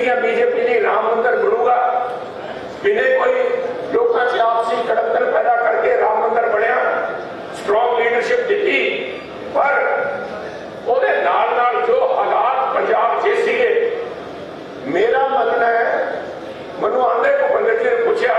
ਇਸੀਲੀਏ BJP ਲਈ ਰਾਮ ਮੰਦਰ ਬਣੂਗਾ ਬਿਨੇ ਕੋਈ ਲੋਕਾਂ 'ਚ ਆਪਸੀ ਕੜਕਣ ਪੈਦਾ ਕਰਕੇ ਰਾਮ ਮੰਦਰ ਬਣਿਆ ਸਟਰੋਂਗ ਲੀਡਰਸ਼ਿਪ ਦਿੱਤੀ ਪਰ ਉਹਦੇ ਨਾਲ ਨਾਲ ਜੋ ਹਾਲਾਤ ਪੰਜਾਬ 'ਚ ਸੀਗੇ ਮੇਰਾ ਮੰਨਣਾ ਹੈ ਮੈਨੂੰ ਆਂਦੇ ਕੋ ਪੰਡਤ ਜੀ ਨੇ ਪੁੱਛਿਆ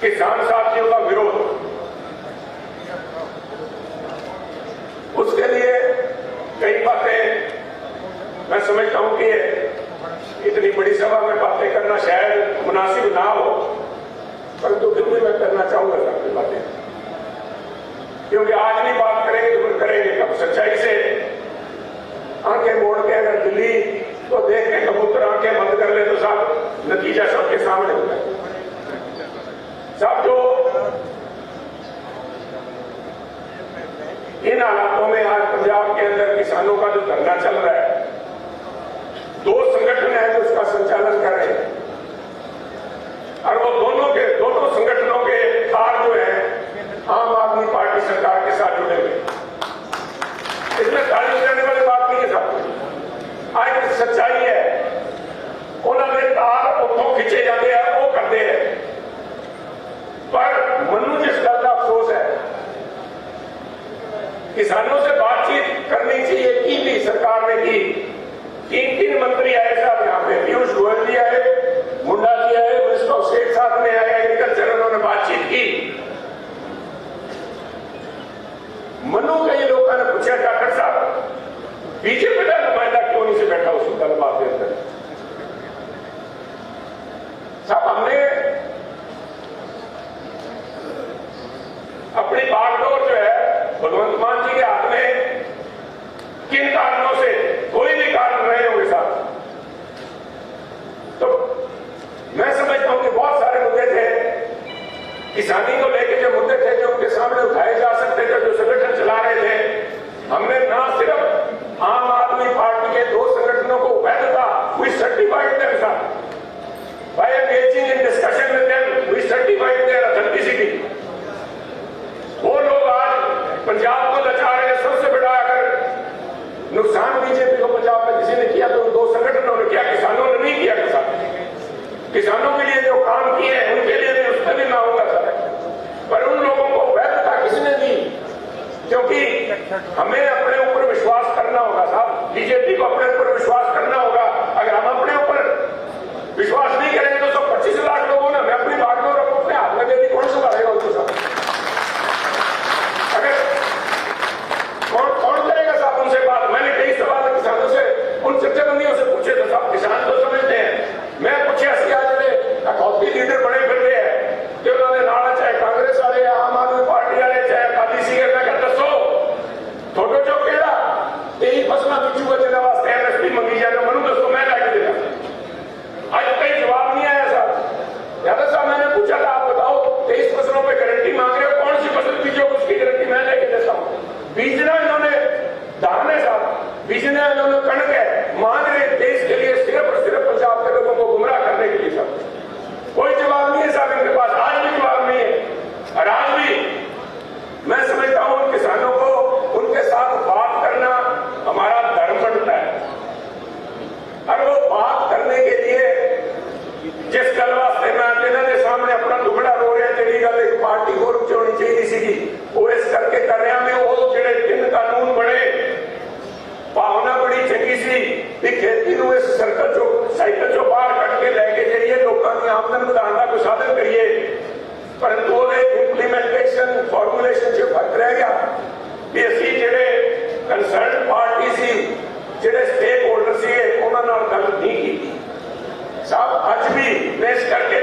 کسان ساتھیوں جی کا وروھ اس کے لیے کئی باتیں میں سمجھتا ہوں کہ اتنی بڑی سبھا میں باتیں کرنا شاید مناسب نہ ہو پر تو بھی میں کرنا چاہوں گا سب باتیں۔ کیونکہ آج بھی بات کریں گے تو پھر کریں گے کب؟ سچائی سے آنکھیں موڑ کے اگر دلی لوگوں کا جو دھرنا چل رہا ہے، دو سنگٹھن ہیں جو اس کا سنچالن کر رہے ہیں۔ اور وہ دونوں کے، دونوں سنگٹھنوں کے کار جو ہیں، عام آدمی پارٹی سرکار کے ساتھ جڑے ہوئے کسانوں سے بات چیت کرنی چاہیے، کی بھی سرکار نے کی۔ تین تین منتری آئے صاحب یہاں پہ، پیوش گوئل جی آئے، منڈا جی آئے، منسٹر آف اسٹیٹ صاحب نے آئے ایگریکلچر انہوں نے بات چیت کی۔ منو کئی لوگوں نے پوچھا، ڈاکٹر صاحب، بی جے کن کارنوں سے کوئی بھی کارن رہے ہوں گے ساتھ؟ تو میں سمجھتا ہوں کہ بہت سارے مدد تھے، کسانی کو لے کے جو مدد تھے جو ان کے سامنے اٹھائے جا ਪਰੰਤੂ ਉਹਦੇ ਇੰਪਲੀਮੈਂਟੇਸ਼ਨ ਫਾਰਮੂਲੇਸ਼ਨ 'ਚ ਫ਼ਰਕ ਰਹਿ ਗਿਆ। ਵੀ ਅਸੀਂ ਜਿਹੜੇ ਕੰਸਰਨਡ ਪਾਰਟੀ ਸੀ, ਜਿਹੜੇ ਸਟੇਕ ਹੋਲਡਰ ਸੀ ਉਹਨਾਂ ਨਾਲ ਗੱਲ ਨਹੀਂ ਕੀਤੀ। ਸਭ ਅੱਜ ਵੀ ਇਸ ਕਰਕੇ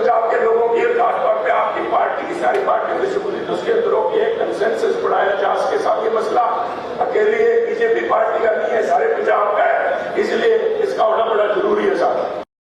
پنجاب کے لوگوں کی خاص طور پہ آپ کی پارٹی کی ساری پارٹی کی شمولیت اس کے اندروں کی ایک کنسنسس بنایا جا سکے۔ ساتھ یہ مسئلہ اکیلے بی جے پی پارٹی کا نہیں ہے، سارے پنجاب کا ہے۔ اس لیے اس کا ہونا بڑا ضروری ہے ساتھ۔